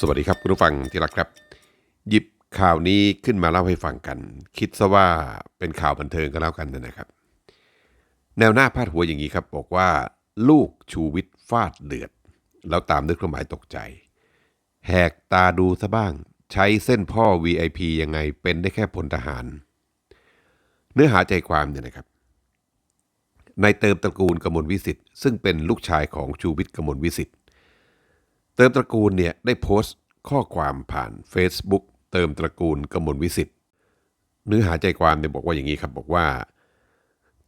สวัสดีครับคุณผู้ฟังที่รักครับ หยิบข่าวนี้ขึ้นมาเล่าให้ฟังกัน คิดซะว่าเป็นข่าวบันเทิงก็แล้วกันนะครับ แนวหน้าพาดหัวอย่างนี้ครับบอกว่า ลูกชูวิทย์ฟาดเดือด แล้วตามด้วยเครื่องหมายตกใจ แหกตาดูซะบ้าง ใช้เส้นพ่อ VIP ยังไงเป็นได้แค่พลทหาร เนื้อหาใจความเนี่ยนะครับในเติมตระกูลกมลวิสิทธิ์ซึ่งเป็นลูกชายของชูวิทย์กมลวิสิทธิ์ เติมตระกูลเนี่ยได้โพสต์ข้อความผ่าน Facebook เติมตระกูลกมลวิสิทธิ์เนื้อหาใจความเนี่ยบอกว่าอย่างนี้ครับบอกว่า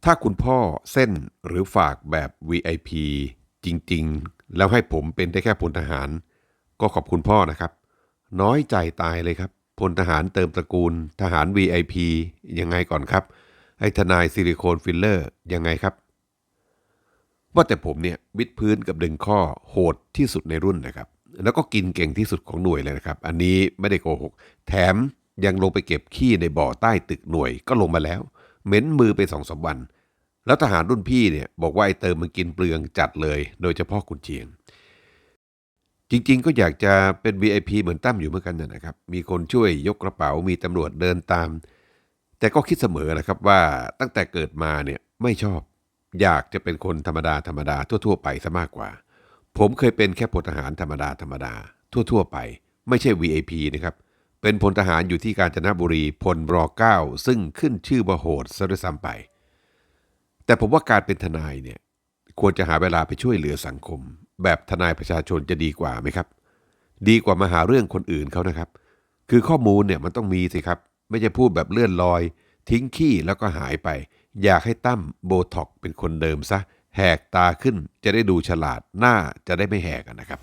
ถ้าคุณพ่อเส้นหรือฝากแบบ VIP จริงๆ แล้วให้ผมเป็นได้แค่พลทหาร ก็ขอบคุณพ่อนะครับ น้อยใจตายเลยครับพลทหารเติมตระกูล ทหาร VIP ยังไงก่อนครับไอ้ทนายซิลิโคนฟิลเลอร์ยังไงครับ ว่าแต่ผมเนี่ยวิดพื้นกับดึงข้อโหดที่สุดในรุ่นนะครับ แล้วก็กินเก่งที่สุดของหน่วยเลยนะครับ อันนี้ไม่ได้โกหก แถมยังลงไปเก็บขี้ในบ่อใต้ตึกหน่วยก็ลงมาแล้ว เหม็นมือไปสองสามวัน แล้วทหารรุ่นพี่เนี่ยบอกว่าไอ้เติมมันกินเปลืองจัดเลย โดยเฉพาะคุณเชียง จริงๆ ก็อยากจะเป็น VIP เหมือนตั้มอยู่เหมือนกันนะนะครับ มีคนช่วยยกกระเป๋ามีตำรวจเดินตาม แต่ก็คิดเสมอนะครับว่าตั้งแต่เกิดมาเนี่ยไม่ชอบ อยากจะเป็นคนธรรมดาธรรมดาทั่ว ๆ ไปซะมากกว่า ผมเคยเป็นแค่พลทหารธรรมดาธรรมดาทั่ว ๆ ไป ไม่ใช่ VIP นะครับ เป็นพลทหารอยู่ที่กาญจนบุรีพลรเก้าซึ่งขึ้นชื่อว่าโหดซะด้วยซ้ำไป แต่ผมว่าการเป็นทนายเนี่ยควรจะหาเวลาไปช่วยเหลือสังคม แบบทนายประชาชนจะดีกว่าไหมครับ ดีกว่ามาหาเรื่องคนอื่นเขานะครับ คือข้อมูลเนี่ยมันต้องมีสิครับ ไม่ใช่พูดแบบเลื่อนลอย ทิ้งขี้แล้วก็หายไป อยากให้ตั้มโบท็อกเป็นคนเดิมซะ แหกตาขึ้นจะได้ดูฉลาดหน้าจะได้ไม่แหกนะครับ